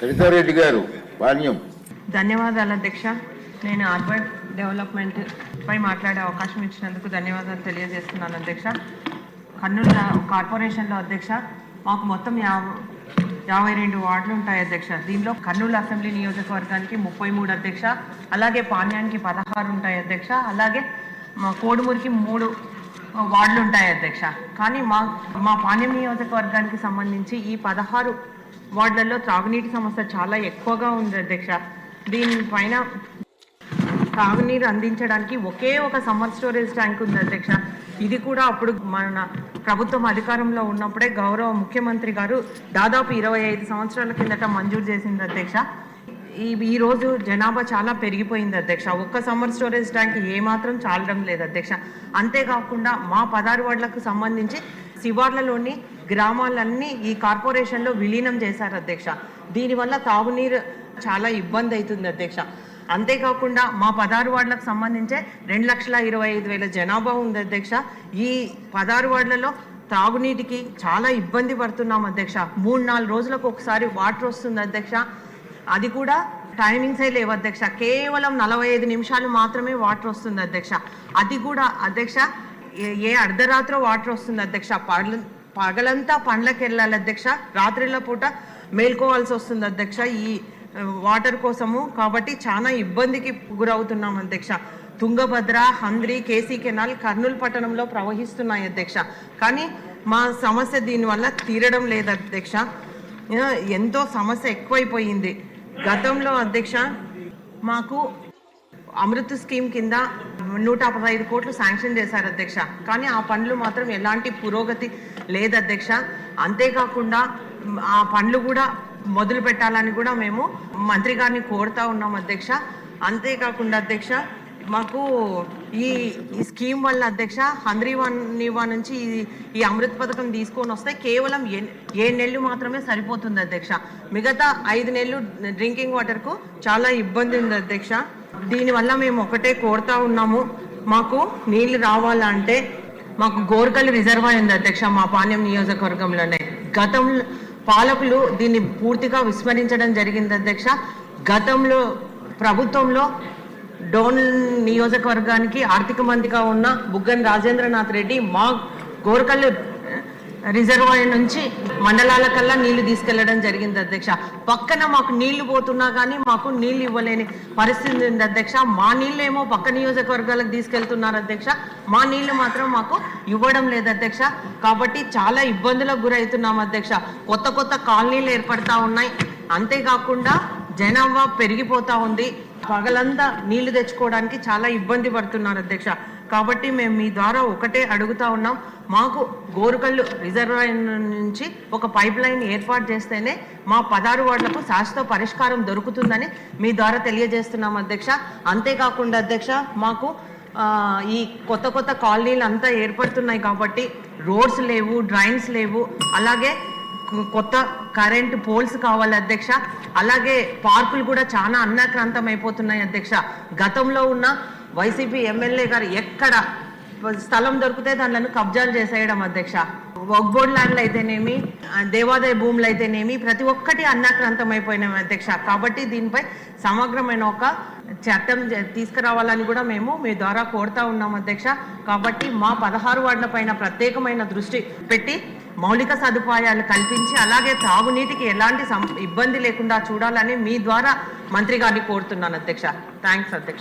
సరితారెడ్డి గారు బాల్యం ధన్యవాదాలు అధ్యక్ష. నేను అర్బన్ డెవలప్మెంట్ పై మాట్లాడే అవకాశం ఇచ్చినందుకు ధన్యవాదాలు తెలియజేస్తున్నాను అధ్యక్ష. కర్నూలు కార్పొరేషన్లో అధ్యక్ష మాకు మొత్తం యాభై రెండు వార్డులు ఉంటాయి అధ్యక్ష. దీనిలో కర్నూలు అసెంబ్లీ నియోజకవర్గానికి ముప్పై మూడు అధ్యక్ష అలాగే పాణ్యానికి పదహారు ఉంటాయి అధ్యక్ష అలాగే మా కోడుమూరికి మూడు వార్డులు ఉంటాయి అధ్యక్ష. కానీ మా మా పాణ్యం నియోజకవర్గానికి సంబంధించి ఈ పదహారు వార్డులలో త్రాగునీటి సమస్య చాలా ఎక్కువగా ఉంది అధ్యక్ష. దీనిపైన తాగునీరు అందించడానికి ఒకే ఒక సమ్మర్ స్టోరేజ్ ట్యాంక్ ఉంది అధ్యక్ష. ఇది కూడా అప్పుడు మన ప్రభుత్వం అధికారంలో ఉన్నప్పుడే గౌరవ ముఖ్యమంత్రి గారు దాదాపు ఇరవై ఐదు సంవత్సరాల కిందట మంజూరు చేసింది అధ్యక్ష. ఈ ఈరోజు జనాభా చాలా పెరిగిపోయింది అధ్యక్ష. ఒక్క సమ్మర్ స్టోరేజ్ ట్యాంక్ ఏమాత్రం చాలడం లేదు అధ్యక్ష. అంతేకాకుండా మా పదారు వార్డులకు సంబంధించి శివార్లలోని గ్రామాలన్నీ ఈ కార్పొరేషన్లో విలీనం చేశారు అధ్యక్ష. దీనివల్ల తాగునీరు చాలా ఇబ్బంది అవుతుంది అధ్యక్ష. అంతేకాకుండా మా పదహారు వార్డులకు సంబంధించే రెండు లక్షల ఇరవై ఐదు వేల జనాభా ఉంది అధ్యక్ష. ఈ పదహారు వార్డులలో తాగునీటికి చాలా ఇబ్బంది పడుతున్నాం అధ్యక్ష. మూడు నాలుగు రోజులకు ఒకసారి వాటర్ వస్తుంది అధ్యక్ష. అది కూడా టైమింగ్సే లేవు అధ్యక్ష. కేవలం నలభై ఐదు నిమిషాలు మాత్రమే వాటర్ వస్తుంది అధ్యక్ష. అది కూడా అధ్యక్ష ఏ- అర్ధరాత్రో అర్ధరాత్రి వాటర్ వస్తుంది అధ్యక్ష. పగల పగలంతా పండ్లకి వెళ్ళాలి అధ్యక్ష. రాత్రిళ్ళ పూట మేల్కోవాల్సి వస్తుంది అధ్యక్ష ఈ వాటర్ కోసము. కాబట్టి చాలా ఇబ్బందికి గురవుతున్నాం అధ్యక్ష. తుంగభద్ర హంద్రి కేసీ కెనాల్ కర్నూలు పట్టణంలో ప్రవహిస్తున్నాయి అధ్యక్ష. కానీ మా సమస్య దీనివల్ల తీరడం లేదు అధ్యక్ష. ఎంతో సమస్య ఎక్కువైపోయింది. గతంలో అధ్యక్ష మాకు అమృత్ స్కీమ్ కింద నూట పదహైదు కోట్లు శాంక్షన్ చేశారు అధ్యక్ష. కానీ ఆ పనులు మాత్రం ఎలాంటి పురోగతి లేదు అధ్యక్ష. అంతేకాకుండా ఆ పనులు కూడా మొదలు పెట్టాలని కూడా మేము మంత్రి గారిని కోరుతా ఉన్నాం అధ్యక్ష. అంతేకాకుండా అధ్యక్ష మాకు ఈ ఈ స్కీమ్ వల్ల అధ్యక్ష హంద్రీవాన్ వన్ నుంచి ఈ- ఈ అమృత్ పథకం తీసుకొని వస్తే కేవలం ఏ- ఏడు నెలలు మాత్రమే సరిపోతుంది అధ్యక్ష. మిగతా ఐదు నెలలు డ్రింకింగ్ వాటర్కు చాలా ఇబ్బంది ఉంది అధ్యక్ష. దీనివల్ల మేము ఒకటే కోరుతా ఉన్నాము. మాకు నీళ్ళు రావాలంటే మాకు గోర్కల్ రిజర్వాయర్ ఉంది అధ్యక్ష మా పాణ్యం నియోజకవర్గంలోనే. గతంలో పాలకులు దీన్ని పూర్తిగా విస్మరించడం జరిగింది అధ్యక్ష. గతంలో ప్రభుత్వంలో డోన్ నియోజకవర్గానికి ఆర్థిక మంత్రిగా ఉన్న బుగ్గన్ రాజేంద్రనాథ్ రెడ్డి మా గోరకల్లు రిజర్వాయర్ నుంచి మండలాల కల్లా నీళ్ళు తీసుకెళ్ళడం జరిగింది అధ్యక్ష. పక్కన మాకు నీళ్ళు పోతున్నా కానీ మాకు నీళ్ళు ఇవ్వలేని పరిస్థితి ఉంది అధ్యక్ష. మా నీళ్ళేమో ఏమో పక్క నియోజకవర్గాలకు తీసుకెళ్తున్నారు అధ్యక్ష. మా నీళ్ళు మాత్రం మాకు ఇవ్వడం లేదు అధ్యక్ష. కాబట్టి చాలా ఇబ్బందులకు గురవుతున్నాం అధ్యక్ష. కొత్త కొత్త కాలనీలు ఏర్పడతా ఉన్నాయి. అంతేకాకుండా జనాభా పెరిగిపోతా ఉంది. పగలంతా నీళ్ళు తెచ్చుకోవడానికి చాలా ఇబ్బంది పడుతున్నారు అధ్యక్ష. కాబట్టి మేము మీ ద్వారా ఒకటే అడుగుతా ఉన్నాం. మాకు గోరుకల్లు రిజర్వాయర్ నుంచి ఒక పైప్ లైన్ ఏర్పాటు చేస్తేనే మా పదహారు వార్డులకు శాశ్వత పరిష్కారం దొరుకుతుందని మీ ద్వారా తెలియజేస్తున్నాం అధ్యక్ష. అంతేకాకుండా అధ్యక్ష మాకు ఈ కొత్త కొత్త కాలనీలు అంతా ఏర్పడుతున్నాయి కాబట్టి రోడ్స్ లేవు డ్రైన్స్ లేవు. అలాగే కొత్త కరెంట్ పోల్స్ కావాలి అధ్యక్ష. అలాగే పార్కులు కూడా చాలా అన్నాక్రాంతం అయిపోతున్నాయి అధ్యక్ష. గతంలో ఉన్న వైసీపీ ఎమ్మెల్యే గారు ఎక్కడ స్థలం దొరికితే దానిలను కబ్జాలు చేసేయడం అధ్యక్ష. ఒగ్బోర్డ్ ల్యాండ్లు అయితేనేమి దేవాదాయ భూములు అయితేనేమి ప్రతి ఒక్కటి అన్నాక్రాంతం అయిపోయినాం అధ్యక్ష. కాబట్టి దీనిపై సమగ్రమైన ఒక చట్టం తీసుకురావాలని కూడా మేము మీ ద్వారా కోరుతా ఉన్నాం అధ్యక్ష. కాబట్టి మా పదహారు వార్డుల పైన ప్రత్యేకమైన దృష్టి పెట్టి మౌలిక సదుపాయాలు కల్పించి అలాగే తాగునీటికి ఎలాంటి సం- ఇబ్బంది లేకుండా చూడాలని మీ ద్వారా మంత్రి గారిని కోరుతున్నాను అధ్యక్ష. థ్యాంక్స్ అధ్యక్ష.